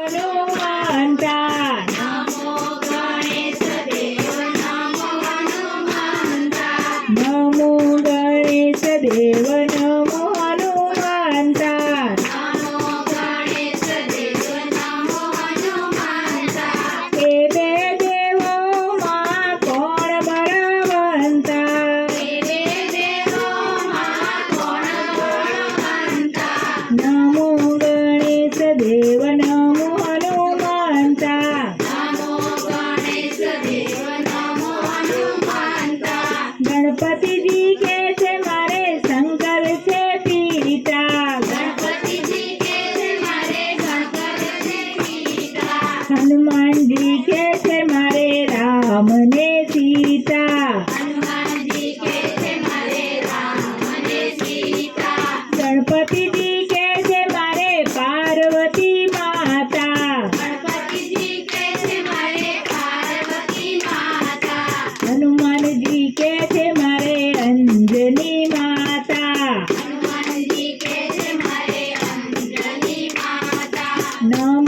Hello，班长。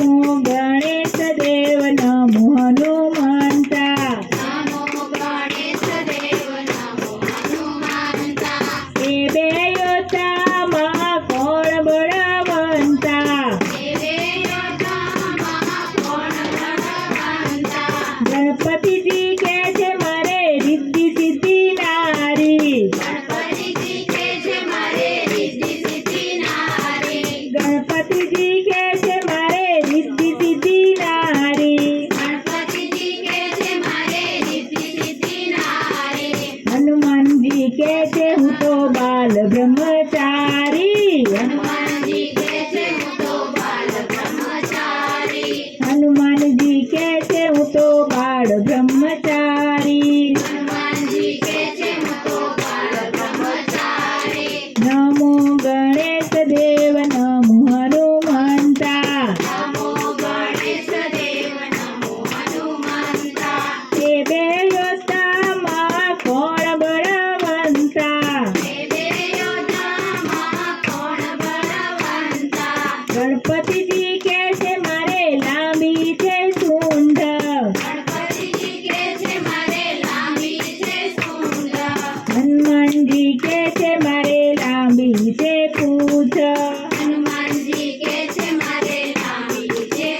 Oh, é पूजा। हनुमान जी कैसे मारे रामी से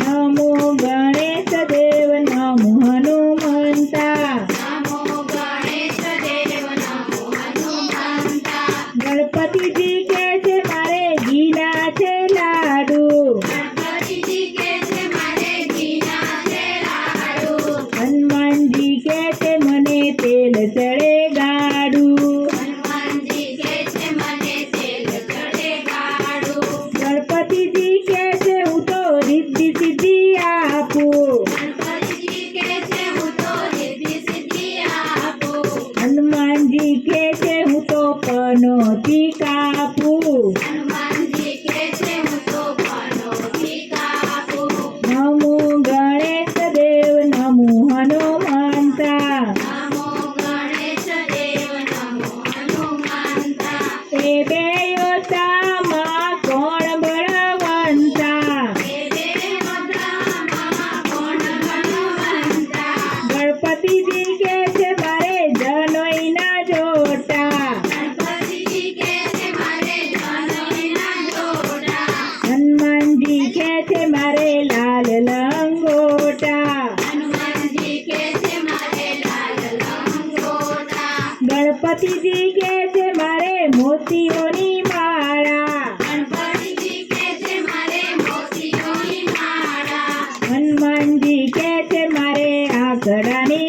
नमो गणेश देव नमो हनुमंता। नमो गणेश देव नमो हनुमंता। गणपति जी कैसे मारे गीला थे लाडू। गणपति जी कैसे मारे गीला थे लाडू। हनुमान जी कैसे मने तेल चढ़े શીખે છે હું તો પનોતી કાપું. गणपति जी के से मारे मोती होनी माला गणपति जी के मारे मोतियों की माला हनुमान जी के से मारे आकड़ा ने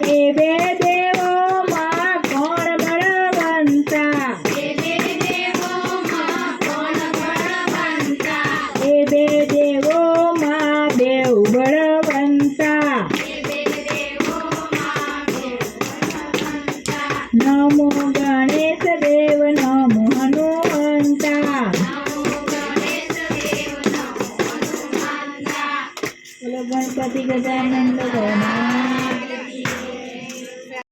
બે દેવો માં કોણ બળવંતા? એ બે દેવો માં બેવ બળવંતા. નમો ગણેશ દેવ, નમો